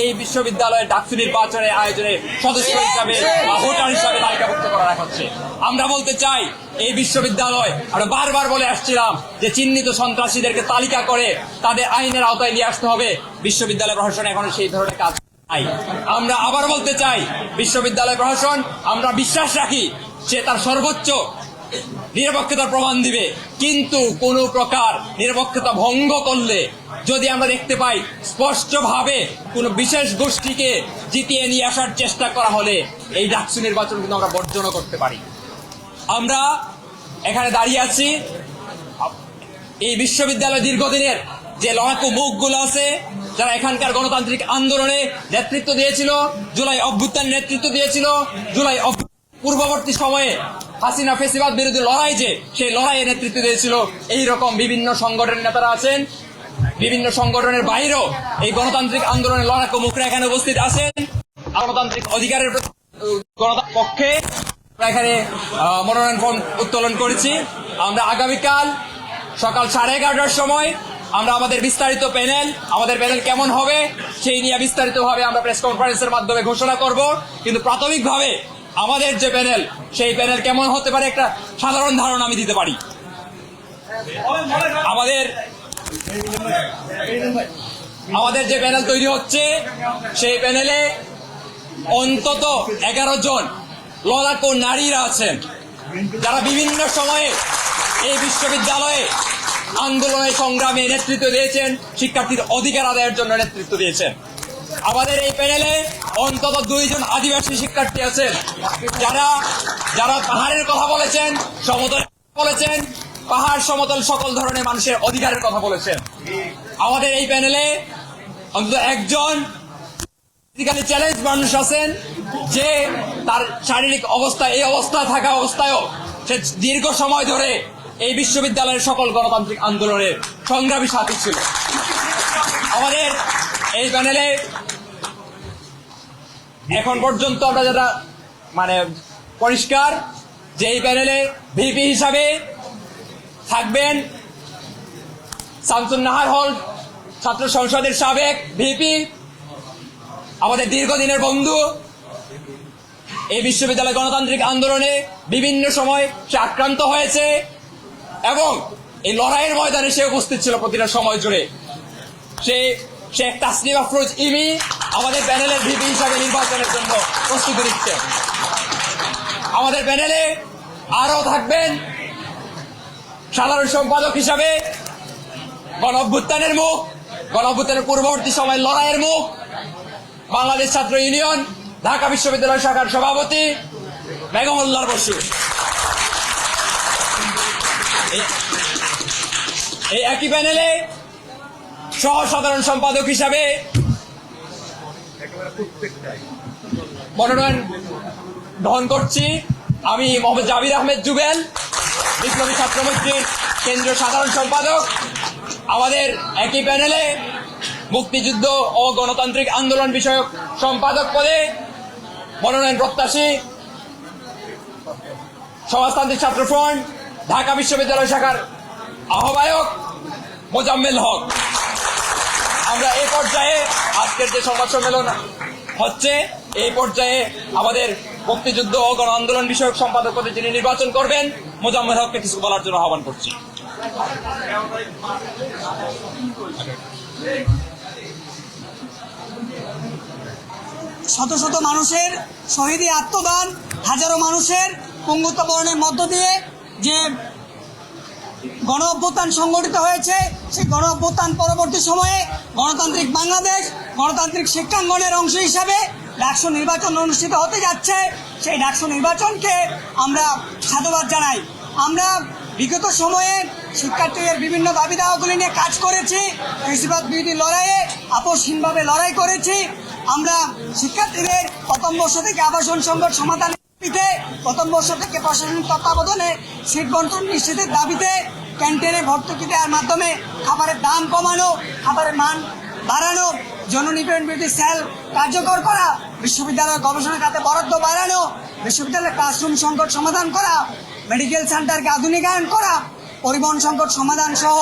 এই বিশ্ববিদ্যালয়ের ডাকসু নির্বাচনের আয়োজনে সদস্য হিসাবে বা ভোটার হিসাবে তালিকাভুক্ত করা রাখা হচ্ছে। আমরা বলতে চাই, এই বিশ্ববিদ্যালয় আমরা বারবার বলে আসছিলাম যে চিহ্নিত সন্ত্রাসীদেরকে তালিকা করে তাদের আইনের আওতায় নিয়ে আসতে হবে। বিশ্ববিদ্যালয় প্রশাসন এখন সেই ধরনের কাজ নাই। আমরা আবার বলতে চাই, বিশ্ববিদ্যালয় প্রশাসন, আমরা বিশ্বাস রাখি সে তার সর্বোচ্চ নিরপেক্ষতার প্রমাণ দিবে। কিন্তু কোন প্রকার নিরপেক্ষতা ভঙ্গ করলে যদি আমরা দেখতে পাই, স্পষ্টভাবে কোনো বিশেষ গোষ্ঠীকে জিতিয়ে নিয়ে আসার চেষ্টা করা হলে এই ডাকসু নির্বাচন কিন্তু আমরা বর্জন করতে পারি। আমরা এখানে দাঁড়িয়ে আছি। এই বিশ্ববিদ্যালয় দীর্ঘদিনের যে লড়াকু মুখগুলো আছে, যারা এখানকার গণতান্ত্রিক আন্দোলনে নেতৃত্ব দিয়েছিল, জুলাই অভ্যুত্থান নেতৃত্ব দিয়েছিল, জুলাই পূর্ববর্তী সময়ে হাসিনা ফেসিবাদ বিরোধী লড়াই যে, সেই লড়াইয়ে নেতৃত্ব দিয়েছিল এই রকম বিভিন্ন সংগঠনের নেতারা আছেন। বিভিন্ন সংগঠনের বাইরেও এই গণতান্ত্রিক আন্দোলনের লড়াকু মুখরা এখানে উপস্থিত আছেন। গণতান্ত্রিক অধিকারের পক্ষে এখানে মনোনয়ন ফর্ম উত্তোলন করেছি। আমরা আগামীকাল সকাল সাড়ে এগারোটার সময় আমরা আমাদের বিস্তারিত প্যানেল, আমাদের প্যানেল কেমন হবে সেই নিয়ে বিস্তারিতভাবে আমরা প্রেস কনফারেন্সের মাধ্যমে ঘোষণা করব। কিন্তু প্রাথমিকভাবে আমাদের যে প্যানেল, সেই প্যানেল কেমন হতে পারে একটা সাধারণ ধারণা আমি দিতে পারি। আমাদের আমাদের যে প্যানেল তৈরি হচ্ছে, সেই প্যানেলে অন্তত এগারো জন লড়াকু নারীরা আছেন। যারা বিভিন্ন সময়ে এই বিশ্ববিদ্যালয়ে আন্দোলনে সংগ্রামে নেতৃত্ব দিয়েছেন, শিক্ষার্থীর অধিকার আদায়ের জন্য নেতৃত্ব দিয়েছেন। আমাদের এই প্যানেলে অন্তত দুইজন আদিবাসী শিক্ষার্থী আছেন। যারা যারা পাহাড়ের কথা বলেছেন সমতল বলেছেন পাহাড় সমতল সকল ধরনের মানুষের অধিকারের কথা বলেছেন। আমাদের এই প্যানেলে অন্তত একজন চ্যালেঞ্জ মানুষ আছেন, যে তার শারীরিক অবস্থা, এই অবস্থা থাকা অবস্থায়ও সে দীর্ঘ সময় ধরে এই বিশ্ববিদ্যালয়ের সকল গণতান্ত্রিক আন্দোলনের সংগ্রামী সাথী ছিল। আমাদের এই প্যানেলে এখন পর্যন্ত আমরা যারা মানে পরিষ্কার, যে এই প্যানেলে ভিপি হিসাবে থাকবেন। শামসুন নাহার হল ছাত্র সংসদের সাবেক ভিপি, আমাদের দীর্ঘদিনের বন্ধু। এই বিশ্ববিদ্যালয় গণতান্ত্রিক আন্দোলনে বিভিন্ন সময় সে আক্রান্ত হয়েছে এবং এই লড়াইয়ের ময়দানে সে উপস্থিত ছিল প্রতিটা সময় জুড়ে। সে শেখ তাসলিম আফরোজ ইমি আমাদের প্যানেলের ভিপি হিসাবে নির্বাচনের জন্য প্রস্তুতি নিচ্ছে। আমাদের প্যানেলে আরও থাকবেন সাধারণ সম্পাদক হিসাবে গণ অভ্যুত্থানের মুখ, গণ অভ্যুত্থানের পূর্ববর্তী সময়ের লড়াইয়ের মুখ, বাংলাদেশ ছাত্র ইউনিয়ন, ঢাকা বিশ্ববিদ্যালয় শাখার সভাপতি বেগমুল্লার বসু। এই একই প্যানেলে সহ সাধারণ সম্পাদক হিসাবে মনোনয়ন গ্রহণ করছি আমি মোহাম্মদ জাবির আহমেদ জুবেল। বিপ্লবী ছাত্রমৈত্রীর কেন্দ্রীয় সাধারণ সম্পাদক, আমাদের একই প্যানেলে মুক্তিযুদ্ধ ও গণতান্ত্রিক আন্দোলন বিষয়ক সম্পাদক পদে মনোনয়ন প্রত্যাশী সমাজতান্ত্রিক ছাত্র ফ্রন্ট, ঢাকা বিশ্ববিদ্যালয় শাখার আহ্বায়ক মোজাম্মেল হক। আমরা এই পর্যায়ে আজকের যে সংবাদ সম্মেলন হচ্ছে, এই পর্যায়ে আমাদের মুক্তিযুদ্ধ ও গণ আন্দোলন বিষয়ক সম্পাদক পদে যিনি নির্বাচন করবেন মোজাম্মেল হককে কিছু বলার জন্য আহ্বান করছি। শত শত মানুষের শহীদী আত্মদান, হাজারো মানুষের পঙ্গুত্ব বরণের মধ্য দিয়ে যে গণ অভ্যুত্থান সংগঠিত হয়েছে, সেই গণ অভ্যুত্থান পরবর্তী সময়ে গণতান্ত্রিক বাংলাদেশ, গণতান্ত্রিক শিক্ষাঙ্গনের অংশ হিসাবে ডাকসু নির্বাচন অনুষ্ঠিত হতে যাচ্ছে। সেই ডাকসু নির্বাচনকে আমরা সাধুবাদ জানাই। আমরা বিগত সময়ে শিক্ষার্থীদের বিভিন্ন দাবি দাওয়াগুলি নিয়ে কাজ করেছি। কৃষিবাদ বিরোধী লড়াইয়ে আপোষহীনভাবে লড়াই করেছি। আমরা শিক্ষার্থীদের প্রথম বর্ষ থেকে আবাসন সংকট সমাধান দাবিতে প্রথম বর্ষ থেকে প্রশাসনিক তত্ত্বাবধানে সিট বন্টন নিশ্চিতের দাবিতে ক্যান্টিনে ভর্তুকি দেওয়ার মাধ্যমে খাবারের দাম কমানো, খাবারের মান বাড়ানো জননিপীড়ন বিরোধী সেল কার্যকর করা বিশ্ববিদ্যালয়ের গবেষণা খাতে বরাদ্দ বাড়ানো, বিশ্ববিদ্যালয়ের ক্লাসরুম সংকট সমাধান করা মেডিকেল সেন্টারকে আধুনিকায়ন করা, পরিবহন সংকট সমাধান সহ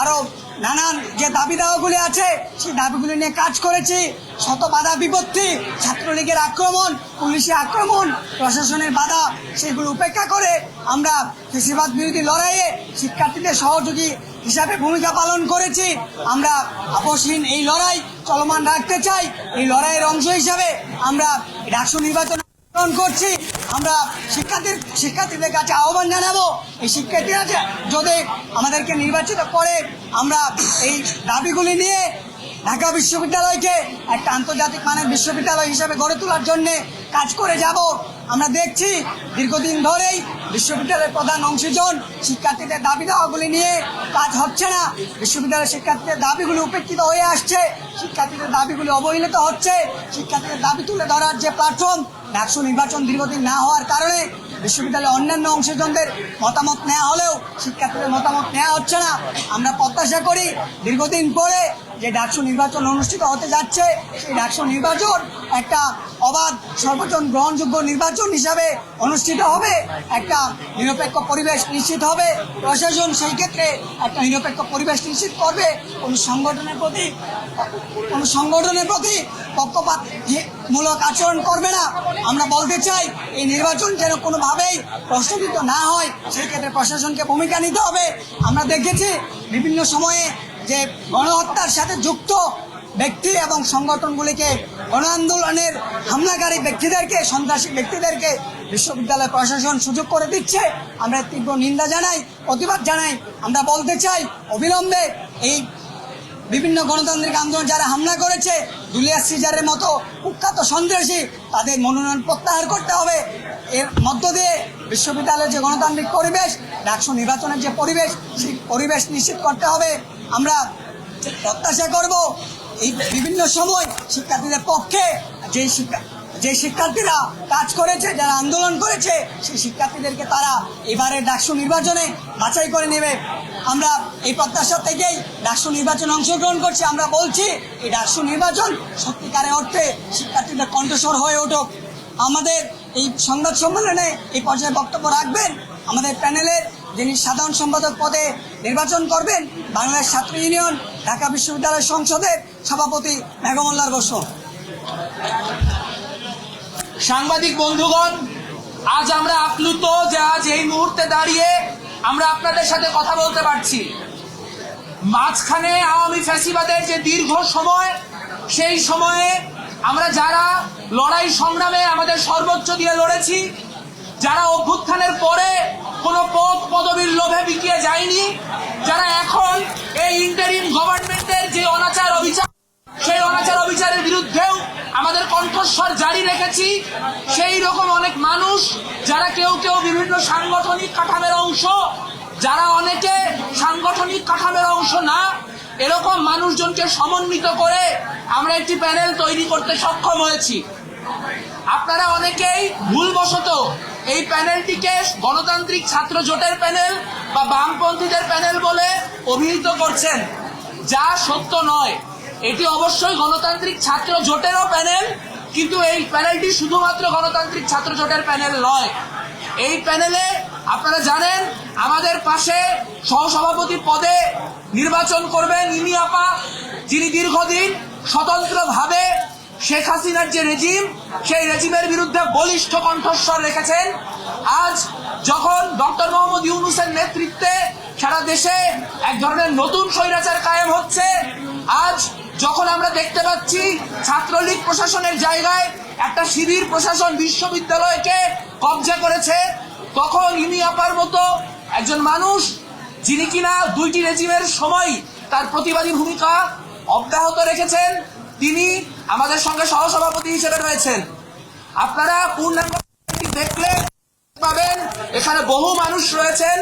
আরও নানান যে দাবি দাওয়াগুলি আছে, সেই দাবিগুলি নিয়ে কাজ করেছি। শত বাধা বিপত্তি, ছাত্রলীগের আক্রমণ পুলিশের আক্রমণ, প্রশাসনের বাধা, সেগুলো উপেক্ষা করে আমরা কৃষিবাদ বিরোধী লড়াইয়ে শিক্ষার্থীদের সহযোগী হিসাবে ভূমিকা পালন করেছি। আমরা আপসহীন এই লড়াই চলমান রাখতে চাই। এই লড়াইয়ের অংশ হিসাবে আমরা ডাকসু নির্বাচন করছি। আমরা শিক্ষার্থীর শিক্ষার্থীদের কাছে আহ্বান জানাব। এই শিক্ষার্থীরা যদি আমাদেরকে নির্বাচিত করে, আমরা এই দাবিগুলি নিয়ে ঢাকা বিশ্ববিদ্যালয়কে একটা আন্তর্জাতিক মানের বিশ্ববিদ্যালয় হিসেবে গড়ে তোলার জন্যে কাজ করে যাব। আমরা দেখছি দীর্ঘদিন ধরেই বিশ্ববিদ্যালয়ের প্রধান অংশজন শিক্ষার্থীদের দাবি দাওয়াগুলি নিয়ে কাজ হচ্ছে না। বিশ্ববিদ্যালয়ের শিক্ষার্থীদের দাবিগুলি উপেক্ষিত হয়ে আসছে। শিক্ষার্থীদের দাবিগুলি অবহেলিত হচ্ছে। শিক্ষার্থীদের দাবি তুলে ধরার যে প্ল্যাটফর্ম ডাকসু নির্বাচন দীর্ঘদিন না হওয়ার কারণে বিশ্ববিদ্যালয়ের অন্যান্য অংশজনদের মতামত নেওয়া হলেও শিক্ষার্থীদের মতামত নেওয়া হচ্ছে না। আমরা প্রত্যাশা করি দীর্ঘদিন পরে যে ডাকসু নির্বাচন অনুষ্ঠিত হতে যাচ্ছে, সেই ডাকসু নির্বাচন একটা অবাধ, সর্বজন গ্রহণযোগ্য নির্বাচন হিসাবে অনুষ্ঠিত হবে। একটা নিরপেক্ষ পরিবেশ নিশ্চিত হবে। প্রশাসন সেই ক্ষেত্রে একটা নিরপেক্ষ পরিবেশ নিশ্চিত করবে। কোন সংগঠনের প্রতি, কোন সংগঠনের প্রতি পক্ষপাত মূলক আচরণ করবে না। আমরা বলতে চাই, এই নির্বাচন যেন কোনোভাবেই প্রশ্নবিদ্ধ না হয়, সেই ক্ষেত্রে প্রশাসনকে ভূমিকা নিতে হবে। আমরা দেখেছি, বিভিন্ন সময়ে যে গণহত্যার সাথে যুক্ত ব্যক্তি এবং সংগঠনগুলিকে গণ আন্দোলনের হামলাকারী ব্যক্তিদেরকে, সন্ত্রাসী ব্যক্তিদেরকে বিশ্ববিদ্যালয় প্রশাসন সুযোগ করে দিচ্ছে। আমরা তীব্র নিন্দা জানাই, প্রতিবাদ জানাই। আমরা বলতে চাই, অবিলম্বে এই বিভিন্ন গণতান্ত্রিক আন্দোলন যারা হামলা করেছে জুলিয়াস সিজারের মতো কুখ্যাত সন্ত্রাসী, তাদের মনোনয়ন প্রত্যাহার করতে হবে। এর মধ্য দিয়ে বিশ্ববিদ্যালয়ের যে গণতান্ত্রিক পরিবেশ, ডাকসু নির্বাচনের যে পরিবেশ, সেই পরিবেশ নিশ্চিত করতে হবে। আমরা প্রত্যাশা করব এই বিভিন্ন সময় শিক্ষার্থীদের পক্ষে যে শিক্ষা যে শিক্ষার্থীরা কাজ করেছে, যারা আন্দোলন করেছে, সেই শিক্ষার্থীদেরকে তারা এবারে ডাকসু নির্বাচনে বাছাই করে নেবে। আমরা এই প্রত্যাশা থেকেই ডাকসু নির্বাচনে অংশগ্রহণ করছি। আমরা বলছি, এই ডাকসু নির্বাচন সত্যিকারের অর্থে শিক্ষার্থীদের কণ্ঠস্বর হয়ে উঠুক। আমাদের এই সংবাদ সম্মেলনে এই পর্যায়ে বক্তব্য রাখবেন। আমাদের প্যানেলের যিনি সাধারণ সম্পাদক পদে নির্বাচন করবেন, বাংলাদেশ ছাত্র ইউনিয়ন, ঢাকা বিশ্ববিদ্যালয় সংসদের সভাপতি মেঘমল্লার বসু সাংবাদিক বন্ধুগণ, আজ আমরা আপ্লুত যে আজ এই মুহূর্তে দাঁড়িয়ে আমরা আপনাদের সাথে কথা বলতে পারছি। মাঝখানে আওয়ামী ফ্যাসিবাদের যে দীর্ঘ সময়, সেই সময়ে আমরা যারা লড়াই সংগ্রামে আমাদের সর্বোচ্চ দিয়ে লড়েছি, যারা অভ্যুত্থানের পরে কোনো পদ পদবীর লোভে বিকিয়ে যায়নি। যারা এখন এই ইন্টারিম গভর্নমেন্টের যে অনাচার অবিচার, সেই অনাচার অবিচারের বিরুদ্ধেও আমাদের কণ্ঠস্বর জারি রেখেছি। সেই রকম অনেক মানুষ, যারা কেউ কেউ বিভিন্ন সাংগঠনিক কাঠামের অংশ, যারা অনেকে সাংগঠনিক কাঠামের অংশ না, এরকম মানুষজনকে সমন্বিত করে আমরা একটি প্যানেল তৈরি করতে সক্ষম হয়েছি। আপনারা অনেকেই ভুলবশত এই প্যানেলটিকে গণতান্ত্রিক ছাত্র জোটের প্যানেল বা বামপন্থীদের প্যানেল বলে অভিহিত করছেন। যা সত্য নয়। এটি অবশ্যই গণতান্ত্রিক ছাত্র জোটেরও প্যানেল, কিন্তু এই প্যানেলটি শুধুমাত্র গণতান্ত্রিক ছাত্র জোটের প্যানেল নয়। এই প্যানেলে আপনারা জানেন, আমাদের পাশে সহসভাপতি পদে নির্বাচন করবেন ইমি আপা, যিনি দীর্ঘদিন স্বতন্ত্রভাবে শেখ হাসিনার যে রেজিম সেই রেজিমের বিরুদ্ধে বলিষ্ঠ কণ্ঠস্বর রেখেছেন। আজ যখন ডক্টর মোহাম্মদ ইউনুসের নেতৃত্বে সারা দেশে এক ধরনের নতুন স্বৈরাচার কায়েম হচ্ছে, আজ যখন আমরা দেখতে পাচ্ছি ছাত্রলীগ প্রশাসনের জায়গায় একটা শিবির প্রশাসন বিশ্ববিদ্যালয়কে কবজা করেছে, তখন ইমি আপার মতো একজন মানুষ যিনি কিনা দুইটি রেজিমের সময় তার প্রতিবাদী ভূমিকা অব্যাহত রেখেছেন। তিনি আমাদের সঙ্গে সহসভাপতি হিসেবে রয়েছেন। আপনারা পূর্ণাঙ্গ দেখলে পাবেন? এখানে বহু মানুষ রয়েছেন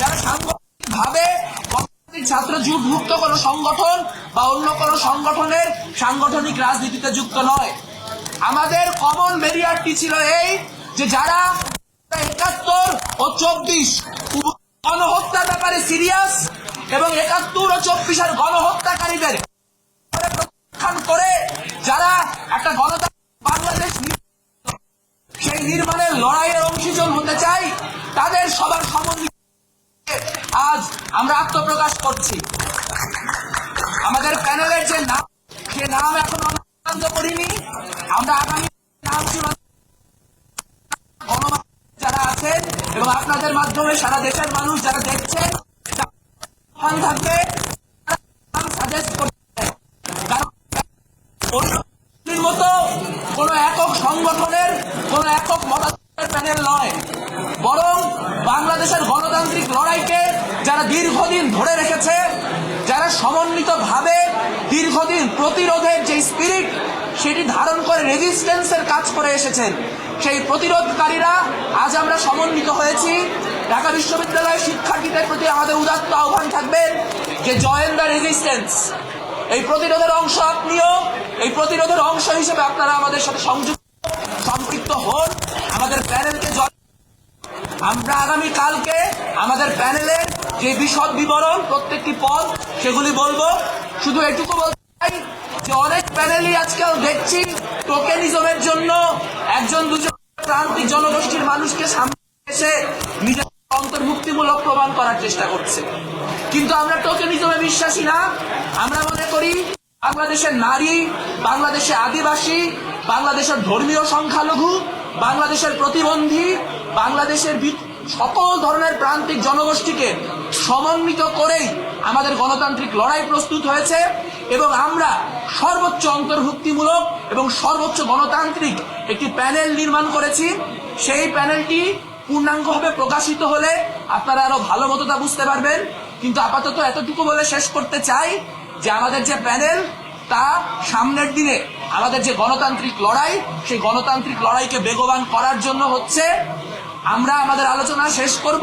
যারা সাংগঠনিকভাবে গণতান্ত্রিক ছাত্র জুটভুক্ত কোনো সংগঠন বা অন্য কোনো সংগঠনের সাংগঠনিক রাজনীতিতে যুক্ত নয়। আমাদের কমন ব্যারিয়ারটি ছিল এই যে যারা একাত্তর ও চব্বিশ গণহত্যার ব্যাপারে সিরিয়াস এবং একাত্তর ও চব্বিশের গণহত্যাকারীদের একটা গণতান্ত্রিক বাংলাদেশ সেই নির্মাণের লড়াইয়ের অংশীজন হতে চাই, তাদের সবার সমন্বয় আজ আমরা আত্মপ্রকাশ করছি। আমাদের প্যানেলের যে নাম, সে নাম এখনও চূড়ান্ত করিনি। আমরা আগামী নাম যারা আছেন এবং আপনাদের মাধ্যমে সারা দেশের মানুষ যারা দেখছেন থাকবে নাম সাজেস্ট করতে কারণ অন্যের মতো কোন একক সংগঠনের কোন একক মতামতের প্যানেল নয় বরং বাংলাদেশের গণতান্ত্রিক লড়াইকে যারা দীর্ঘদিন ধরে রেখেছে, যারা সমন্বিতভাবে দীর্ঘদিন প্রতিরোধের যে স্পিরিট সেটি ধারণ করে রেজিস্ট্যান্সের কাজ করে এসেছেন, সেই প্রতিরোধকারীরা আজ আমরা সমন্বিত হয়েছি। ঢাকা বিশ্ববিদ্যালয়ের শিক্ষার্থীদের প্রতি আমাদের উদাত্ত আহ্বান থাকবে যে জয়েন দ্য রেজিস্ট্যান্স এই প্রতিরোধের অংশ আপনিও, এই প্রতিরোধের অংশ হিসেবে আপনারা আমাদের সাথে সংযুক্ত সম্পৃক্ত হন। আমাদের প্যানেলকে জয় আমরা আগামী কালকে আমাদের প্যানেলের যে বিশদ বিবরণ, প্রত্যেকটি পদ, সেগুলি বলব। শুধু এটুকু বলতে চাই যে অনেক প্যানেলই আজকাল দেখছি টোকেনিজমের জন্য একজন দুজন প্রান্তিক জনগোষ্ঠীর মানুষকে সামনে এসে নিজের অন্তর্ভুক্তিমূলক প্রমাণ করার চেষ্টা করছে। কিন্তু আমরা টোকেনিজমে বিশ্বাসী না। আমরা মনে করি বাংলাদেশের নারী, বাংলাদেশের আদিবাসী, বাংলাদেশের ধর্মীয় সংখ্যালঘু, বাংলাদেশের প্রতিবন্ধী, বাংলাদেশের সকল ধরনের প্রান্তিক জনগোষ্ঠীকে সমন্বিত করেই আমাদের গণতান্ত্রিক লড়াই প্রস্তুত হয়েছে এবং আমরা সর্বোচ্চ অন্তর্ভুক্তিমূলক এবং সর্বোচ্চ গণতান্ত্রিক একটি প্যানেল নির্মাণ করেছি। সেই প্যানেলটি পূর্ণাঙ্গভাবে প্রকাশিত হলে আপনারা আরও ভালো মতো তা বুঝতে পারবেন। কিন্তু আপাতত এতটুকু বলে শেষ করতে চাই যে আমাদের যে প্যানেল, তা সামনের দিনে আমাদের যে গণতান্ত্রিক লড়াই, সেই গণতান্ত্রিক লড়াইকে বেগবান করার জন্য হচ্ছে আমরা আমাদের আলোচনা শেষ করব।